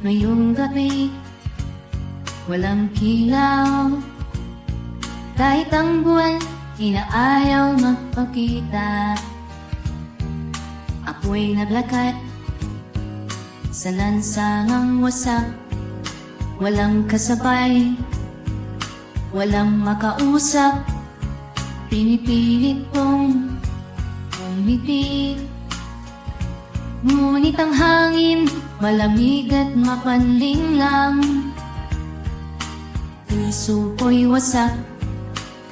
Ngayong gabi Walang kilaw. Kahit ang buwan Inaayaw magpakita. Ako'y naglakad Sa lansangang wasak. Walang kasabay Walang makausap. Pinipilit kong umiti Ngunit ang hangin Malamig at mapanling lang Puso ko'y wasak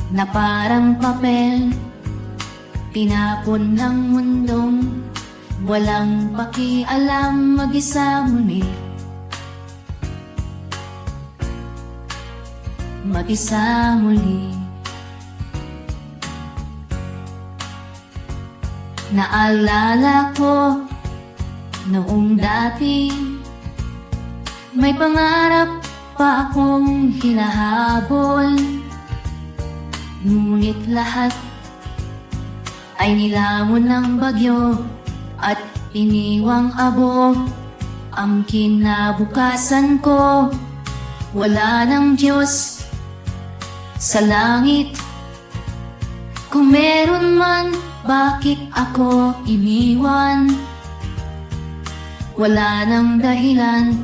Na parang papel. Tinapon ng mundong Walang pakialam mag-isa ngunit Mag-isa muli. Naalala ko Noong dati May pangarap pa akong hinahabol. Ngunit lahat Ay nilamon ng bagyo At iniwang abo. Ang kinabukasan ko Wala ng Diyos. Sa langit Kung meron man Bakit ako iniwan? Wala nang dahilan,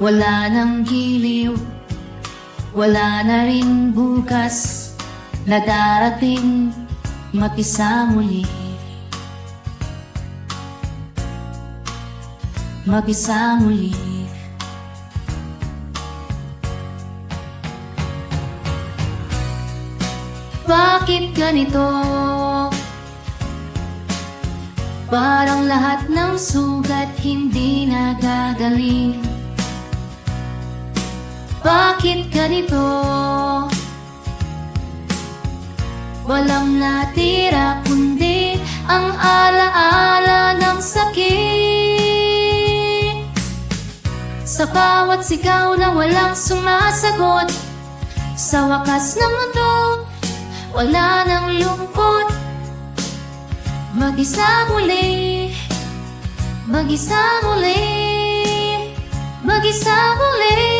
wala nang giliw, wala na rin bukas na darating mag-isa muli. Mag-isa muli. Bakit ganito? Parang lahat ng sugat hindi nagagaling. Bakit ganito? Walang natira kundi ang alaala ng sakit. Sa bawat sigaw na walang sumasagot Sa wakas ng mundo, wala nang lungkot Mag-isa muli. Mag-isa muli. Mag-isa muli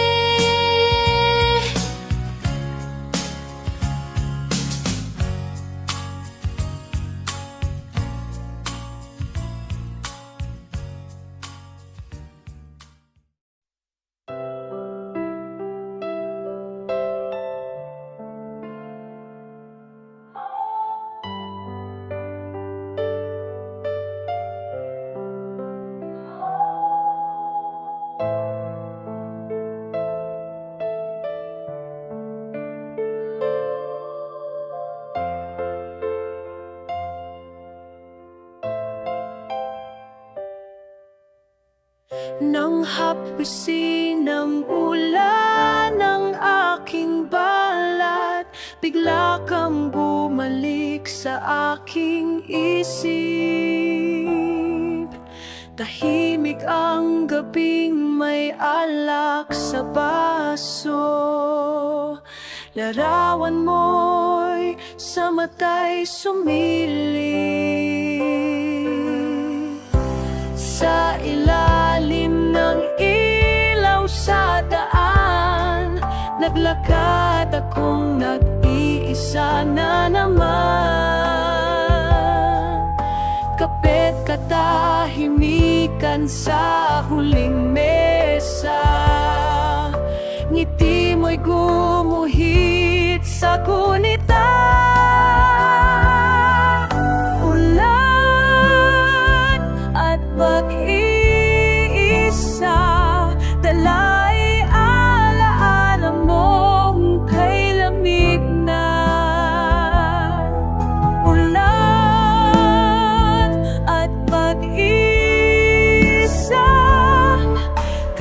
Nang hapwisin ng ulan ng aking balat. Bigla kang bumalik sa aking isip. Tahimik ang gabing may alak sa baso. Larawan mo'y sa mata'y sumilip Naglakad akong nag-iisa na naman. Kapit katahimikan sa huling mesa. Ngiti mo'y gumuhit sa kunita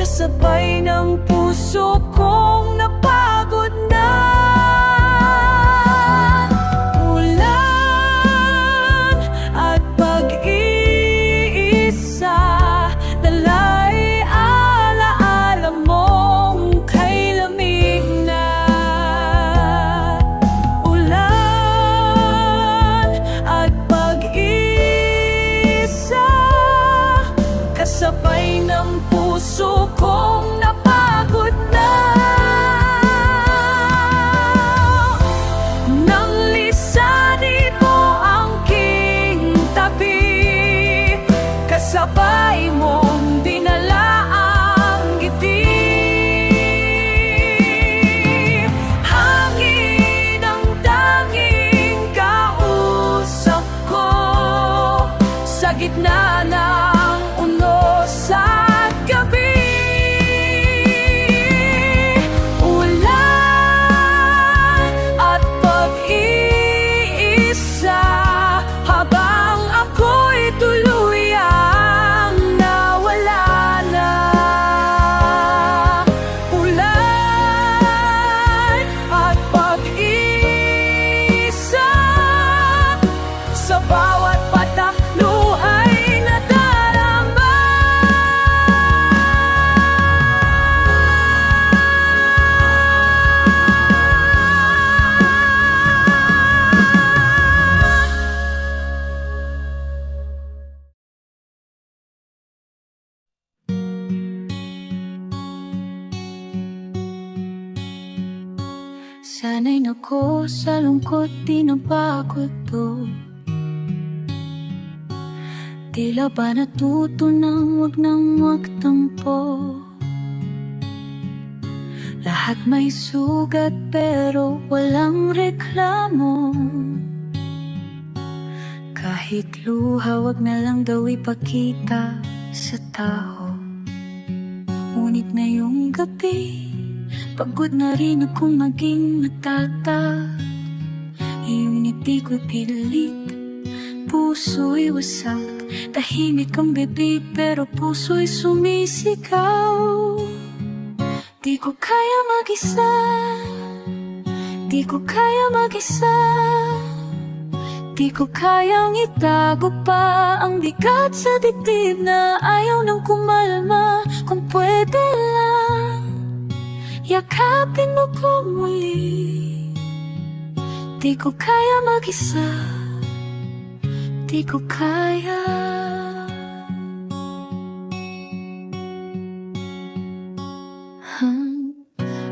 Kasabay ng puso kong kabay mong dinala ang itim Hangin ang tanging kausap ko. Sa gitna ng Sanay nako sa lungkot di na pagod to. Tila ba natuto nang wag nang magtampo. Lahat may sugat pero walang reklamo. Kahit luha wag na lang daw ipakita sa tao. Ngunit na yung gabi Pagod na rin akong maging matata Iyong ngiti ko'y pilit Puso'y wasak. Tahimik ang bibig pero puso'y sumisigaw Di ko kaya mag-isa. Di ko kaya mag-isa. Di ko kayang itago pa Ang bigat sa dibdib na ayaw nang kumalma. Kung pwede lang Yakapin mo ko muli. Di ko kaya mag-isa. Di ko kaya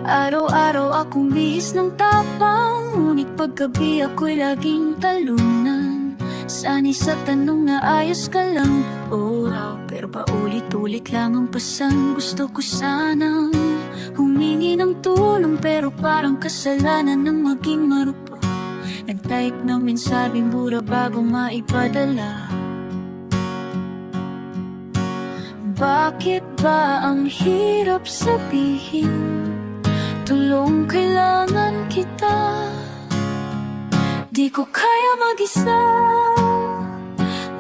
Araw-araw akong bihis ng tapang Ngunit paggabi ako'y laging talunan. Sani sa tanong na ayos ka lang Oh, pero paulit-ulit lang ang pasan. Gusto ko sanang humingi ng tulong Pero parang kasalanan ng maging marupok. Nag-type ng mensabing bura bago maipadala. Bakit ba ang hirap sabihin Tulong kailangan kita. Di ko kaya mag-isa.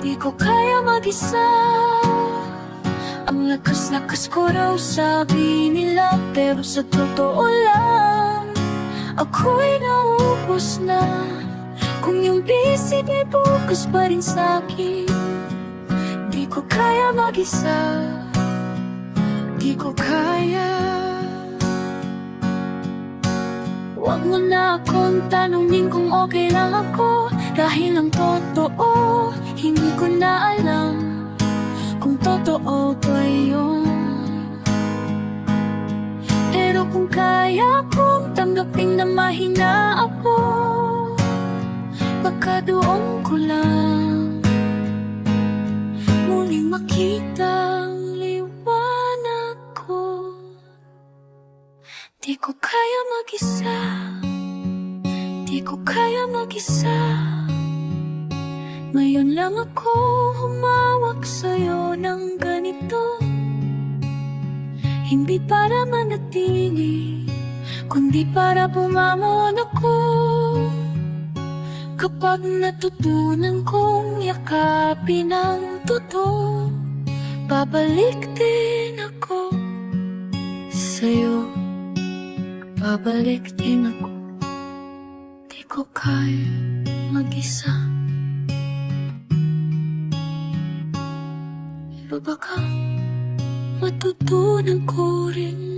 Di ko kaya mag-isa. Ang lakas-lakas ko raw sabi nila Pero sa totoo lang Ako'y naubos na. Kung yung bisig ay bukas pa rin sa'kin Di ko kaya mag-isa. Di ko kaya Huwag mo na akong tanungin kung okay lang ako. Dahil ang totoo Hindi ko na alam Kung totoo ba yun. Pero kung kaya kong tanggapin na mahina ako Baka doon ko lang Muling makita ko kaya mag-isa Di ko kaya mag-isa Ngayon lang ako humawak sa'yo ng ganito Hindi para manatili Kundi para bumamon ako Kapag natutunan kong yakapin ang totoo Babalik din ako sa'yo Babalik din ako. Di ko kaya mag-isa. Pero baka matutunan ko rin